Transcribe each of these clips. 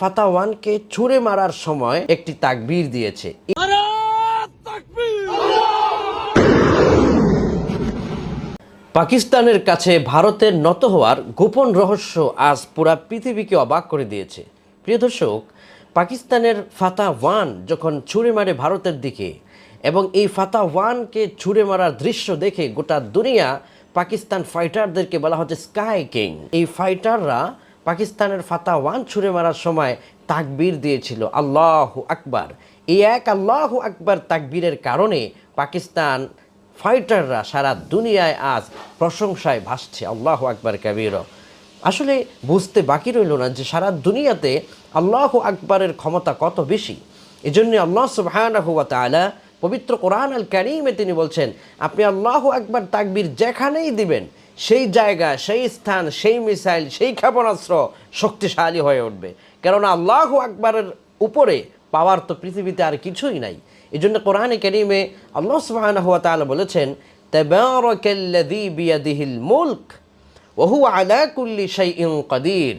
ফাতাওয়ানকে ছুঁড়ে মারার সময় একটি তাকবীর দিয়েছে। পাকিস্তানের কাছে ভারতের নত হওয়ার গোপন রহস্য আজ পুরা পৃথিবীকে অবাক করে দিয়েছে। প্রিয় দর্শক, পাকিস্তানের ফাতা ওয়ান যখন ছুঁড়ে মারে ভারতের দিকে এবং এই ফাতা ওয়ানকে ছুঁড়ে মারার দৃশ্য দেখে গোটা দুনিয়া পাকিস্তান ফাইটারদেরকে বলা হচ্ছে স্কাই কিং। এই ফাইটাররা পাকিস্তানের ফাতা ওয়ান ছুঁড়ে মারার সময় তাকবীর দিয়েছিল, আল্লাহ আকবার। এই এক আল্লাহ আকবার তাকবীরের কারণে পাকিস্তান ফাইটাররা সারা দুনিয়ায় আজ প্রশংসায় ভাসছে, আল্লাহ আকবার কাবির। আসলে বুঝতে বাকি রইল না যে সারা দুনিয়াতে আল্লাহ আকবরের ক্ষমতা কত বেশি? এজন্য আল্লাহ সুবহানাহু ওয়া তাআলা পবিত্র কোরআন আল কারিমে তিনি বলছেন, আপনি আল্লাহ আকবার তাকবীর যেখানেই দিবেন সেই জায়গা, সেই স্থান, সেই মিসাইল, সেই ক্ষেপণাস্ত্র শক্তিশালী হয়ে উঠবে। কেননা আল্লাহ আকবরের উপরে পাওয়ার তো পৃথিবীতে আর কিছুই নাই। এই জন্য কোরআনে করিমে আল্লাহ তাআলা বলেছেন মুলক ওয়া হুয়া আলা কুল্লি শাইইন কাদির।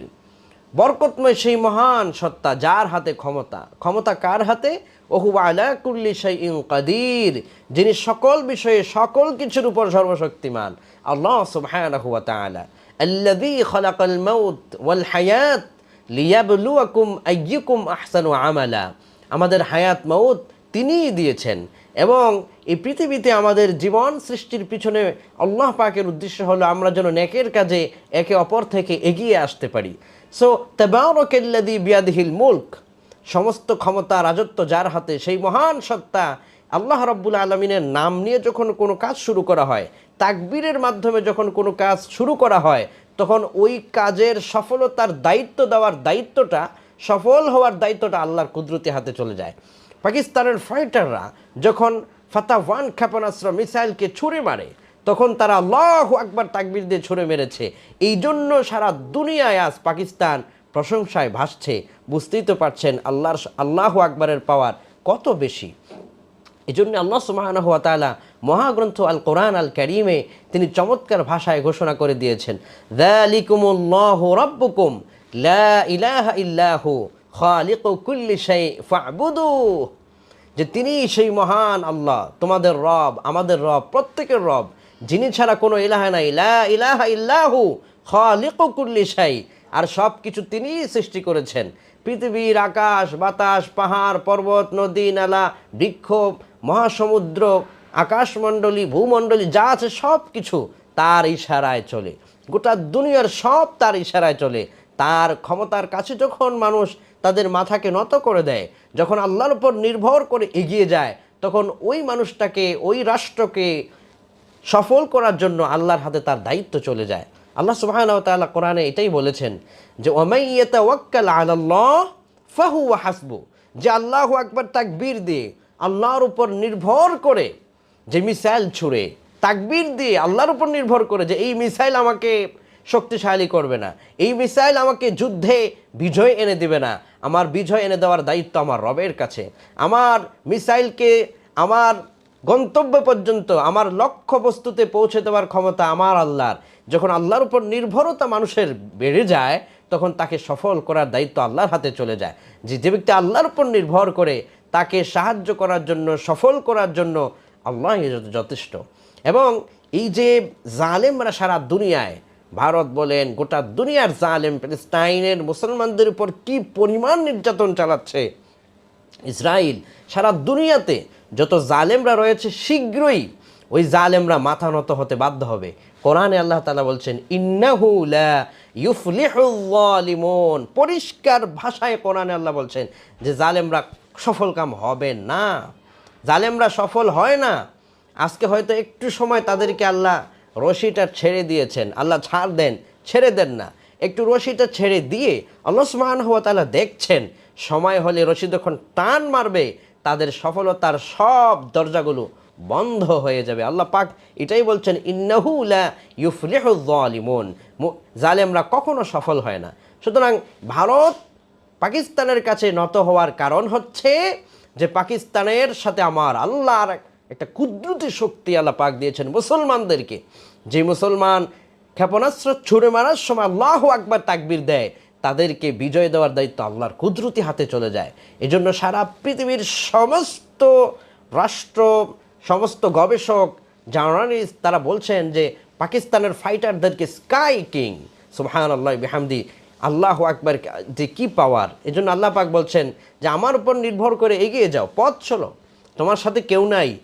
বরকতময় সেই মহান সত্তা যার হাতে ক্ষমতা। ক্ষমতা কার হাতে? ওহু আলা কুল্লি শাইইন কাদির, যিনি সকল বিষয়ে সকল কিছুর উপর সর্বশক্তিমান। আল্লাহ সুবহানাহু ওয়া তাআলা, আল্লাযী খালাকাল মাউত ওয়াল হায়াত লিয়াবলুয়াকুম আইয়ুকুম আহসানু আমালা। আমাদের হায়াত মাউত তিনিই দিয়েছেন এবং এই পৃথিবীতে আমাদের জীবন সৃষ্টির পিছনে আল্লাহ পাকের উদ্দেশ্য হলো আমরা যেন নেকের কাজে একে অপর থেকে এগিয়ে আসতে পারি। সো তেবারকেল্লাদি বিয়াদিহিল মুল্ক, সমস্ত ক্ষমতা, রাজত্ব যার হাতে, সেই মহান সত্তা আল্লাহ রব্বুল আলমিনের নাম নিয়ে যখন কোনো কাজ শুরু করা হয় তাকবীরের মাধ্যমে যখন কোনো কাজ শুরু করা হয়, তখন ওই কাজের সফলতার দায়িত্ব দেওয়ার দায়িত্বটা, সফল হওয়ার দায়িত্বটা আল্লাহর কুদরতি হাতে চলে যায়। পাকিস্তানের ফাইটাররা যখন ফাতা ওয়ান ক্ষেপণাস্ত্র মিসাইলকে ছুঁড়ে মারে, তখন তারা আল্লাহ আকবার তাকবির দিয়ে ছুঁড়ে মেরেছে। এই জন্য সারা দুনিয়ায় আজ পাকিস্তান প্রশংসায় ভাসছে। বুঝতেই তো পারছেন আল্লাহর, আল্লাহ আকবরের পাওয়ার কত বেশি। এই জন্য আল্লাহ সুমাহানাহ তালা মহাগ্রন্থ আল কোরআন আল করিমে তিনি চমৎকার ভাষায় ঘোষণা করে দিয়েছেন ইলাহা ইল্লাহু যে তিনি সেই মহান আল্লাহ, তোমাদের রব, আমাদের রব, প্রত্যেকের রব, যিনি ছাড়া কোনো ইলাহা নাই, লা ইলাহা ইল্লাহু খালিকু কুল্লি আর সব কিছু তিনিই সৃষ্টি করেছেন। পৃথিবীর আকাশ, বাতাস, পাহাড়, পর্বত, নদী, নালা, বৃক্ষ মহাসমুদ্র, আকাশমণ্ডলী, ভূমণ্ডলী, যা আছে সব কিছু তার ইশারায় চলে। গোটা দুনিয়ার সব তার ইশারায় চলে। তার ক্ষমতার কাছে যখন মানুষ তাদের মাথাকে নত করে দেয়, যখন আল্লাহর উপর নির্ভর করে এগিয়ে যায়, তখন ওই মানুষটাকে, ওই রাষ্ট্রকে সফল করার জন্য আল্লাহর হাতে তার দায়িত্ব চলে যায়। আল্লাহ ওয়া তাআলা কোরআনে এটাই বলেছেন যে ওমাইয়াতা ওয়াক্কাল আলাল্লাহ ফাহু হাসবু। যে আল্লাহ আকবার তাকবীর দিয়ে আল্লাহর উপর নির্ভর করে যে মিসাইল ছুড়ে, তাকবির দিয়ে আল্লাহর উপর নির্ভর করে যে এই মিসাইল আমাকে শক্তিশালী করবে না, এই মিসাইল আমাকে যুদ্ধে বিজয় এনে দেবে না, আমার বিজয় এনে দেওয়ার দায়িত্ব আমার রবের কাছে। আমার মিসাইলকে আমার গন্তব্য পর্যন্ত, আমার লক্ষ্য বস্তুতে পৌঁছে দেওয়ার ক্ষমতা আমার আল্লাহর। যখন আল্লাহর উপর নির্ভরতা মানুষের বেড়ে যায়, তখন তাকে সফল করার দায়িত্ব আল্লাহর হাতে চলে যায়। যে যে ব্যক্তি আল্লাহর উপর নির্ভর করে তাকে সাহায্য করার জন্য, সফল করার জন্য আল্লাহ যথেষ্ট। এবং এই যে জালেমরা সারা দুনিয়ায়, ভারত বলেন, গোটা দুনিয়ার জালেম প্যালেস্টাইনের মুসলমানদের উপর কি পরিমাণ নির্যাতন চালাচ্ছে ইসরায়েল সারা দুনিয়াতে যত জালেমরা রয়েছে শীঘ্রই ওই জালেমরা মাথা নত হতে বাধ্য হবে। কোরআনে আল্লাহ তালা বলছেন, ইন্নাহু লা ইউফলিহুল যালিমুন পরিষ্কার ভাষায় কোরআনে আল্লাহ বলছেন যে জালেমরা সফল কাম হবে না। জালেমরা সফল হয় না। আজকে হয়তো একটু সময় তাদেরকে আল্লাহ রশিটা ছেড়ে দিয়েছেন। আল্লাহ ছাড় দেন, ছেড়ে দেন না। একটু রশিটা ছেড়ে দিয়ে সুবহান হওয়া তালা দেখছেন, সময় হলে রশি যখন টান মারবে, তাদের সফলতার সব দরজাগুলো বন্ধ হয়ে যাবে। আল্লাহ পাক এটাই বলছেন, ইন্নাহু লা ইউফলিহু যালিমুন মু- জালেমরা কখনো সফল হয় না। সুতরাং ভারত পাকিস্তানের কাছে নত হওয়ার কারণ হচ্ছে যে পাকিস্তানের সাথে আমার আল্লাহর একটা কুদরতি শক্তি আল্লাহ পাক দিয়েছেন মুসলমানদেরকে। যে মুসলমান ক্ষেপণাস্ত্র ছুড়ে মারার সময় আল্লাহ আকবার তাকবির দেয়, তাদেরকে বিজয় দেওয়ার দায়িত্ব আল্লাহর কুদরতি হাতে চলে যায়। এজন্য সারা পৃথিবীর সমস্ত রাষ্ট্র, সমস্ত গবেষক, জার্নালিস্ট, তারা বলছেন যে পাকিস্তানের ফাইটারদেরকে স্কাই কিং সুবহান আল্লাহ বিহামদি আল্লাহ আকবার যে কি পাওয়ার এজন্য আল্লাহ পাক বলছেন যে, আমার উপর নির্ভর করে এগিয়ে যাও, পথ চলো। তোমার সাথে কেউ নাই,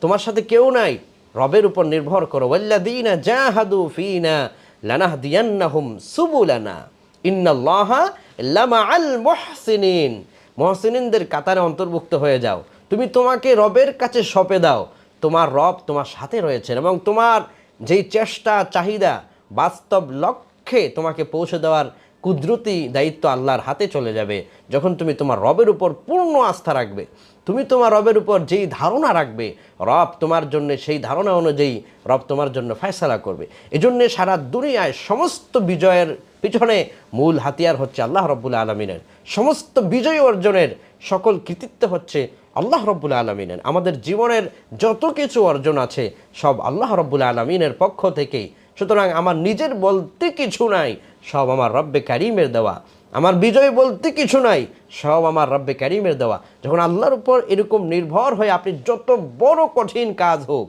তোমার সাথে কেউ নাই, রবের উপর নির্ভর করো। ওয়াল্লাযীনা জাহাদু ফিনা লানাহ লানাহদিয়ান্নাহুম সুবুলানা। ইন্নাল্লাহা লামাআল মুহসিনিন। মুহসিনিনদের কাতারে অন্তর্ভুক্ত হয়ে যাও। তুমি তোমাকে রবের কাছে সঁপে দাও। তোমার রব তোমার সাথে রয়েছেন এবং তোমার যেই চেষ্টা, চাহিদা বাস্তব লক্ষ্যে তোমাকে পৌঁছে দেওয়ার কুদরতি দায়িত্ব আল্লাহর হাতে চলে যাবে যখন তুমি তোমার রবের উপর পূর্ণ আস্থা রাখবে। তুমি তোমার রবের উপর যেই ধারণা রাখবে, রব তোমার জন্য সেই ধারণা অনুযায়ী রব তোমার জন্য ফয়সালা করবে। এজন্যে সারা দুনিয়ায় সমস্ত বিজয়ের পিছনে মূল হাতিয়ার হচ্ছে আল্লাহ রব্বুল আলমিনের। সমস্ত বিজয় অর্জনের সকল কৃতিত্ব হচ্ছে আল্লাহ রব্বুল আলমিনের। আমাদের জীবনের যত কিছু অর্জন আছে, সব আল্লাহ রব্বুল আলমিনের পক্ষ থেকেই সুতরাং আমার নিজের বলতে কিছু নাই, সব আমার রব্বে কারিমের দেওয়া। আমার বিজয় বলতে কিছু নাই, সব আমার রব্বে কারিমের দেওয়া। যখন আল্লাহর উপর এরকম নির্ভর হয়ে আপনি যত বড় কঠিন কাজ হোক,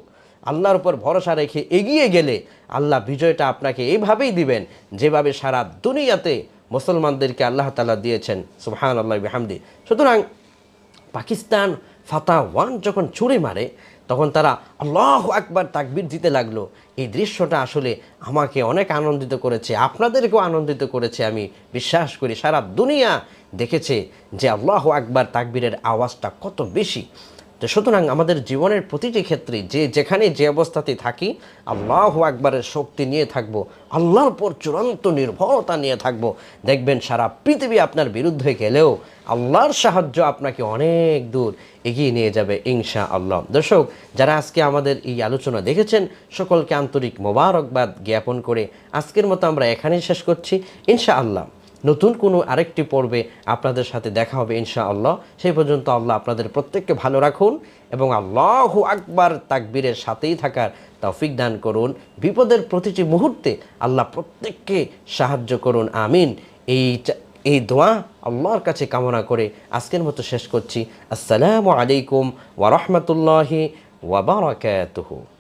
আল্লাহর উপর ভরসা রেখে এগিয়ে গেলে আল্লাহ বিজয়টা আপনাকে এইভাবেই দিবেন, যেভাবে সারা দুনিয়াতে মুসলমানদেরকে আল্লাহ তালা দিয়েছেন। সুহান আল্লাহ বিহামদি। সুতরাং পাকিস্তান ফাতা ওয়ান যখন ছুড়ে মারে তখন তারা আল্লাহ একবার তাকবির দিতে লাগল। এই দৃশ্যটা আসলে আমাকে অনেক আনন্দিত করেছে, আপনাদেরকেও আনন্দিত করেছে। আমি বিশ্বাস করি সারা দুনিয়া দেখেছে যে আল্লাহ একবার তাকবীরের আওয়াজটা কত বেশি। তো সুতরাং আমাদের জীবনের প্রতিটি ক্ষেত্রে যে যেখানে যে অবস্থাতে থাকি, আল্লাহ আকবারের শক্তি নিয়ে থাকব, আল্লাহর পর চূড়ান্ত নির্ভরতা নিয়ে থাকব। দেখবেন সারা পৃথিবী আপনার বিরুদ্ধে গেলেও আল্লাহর সাহায্য আপনাকে অনেক দূর এগিয়ে নিয়ে যাবে ইনশা আল্লাহ দর্শক, যারা আজকে আমাদের এই আলোচনা দেখেছেন, সকলকে আন্তরিক মোবারকবাদ জ্ঞাপন করে আজকের মতো আমরা এখানেই শেষ করছি ইনশা আল্লাহ নতুন কোনো আরেকটি পর্বে আপনাদের সাথে দেখা হবে ইনশা আল্লাহ সেই পর্যন্ত আল্লাহ আপনাদের প্রত্যেককে ভালো রাখুন এবং আল্লাহ আকবার তাকবীরের সাথেই থাকার তৌফিক দান করুন। বিপদের প্রতিটি মুহূর্তে আল্লাহ প্রত্যেককে সাহায্য করুন। আমিন। এই এই দোয়া আল্লাহর কাছে কামনা করে আজকের মতো শেষ করছি। আসসালামু আলাইকুম ওয়া রাহমাতুল্লাহি ওয়া বারাকাতুহু।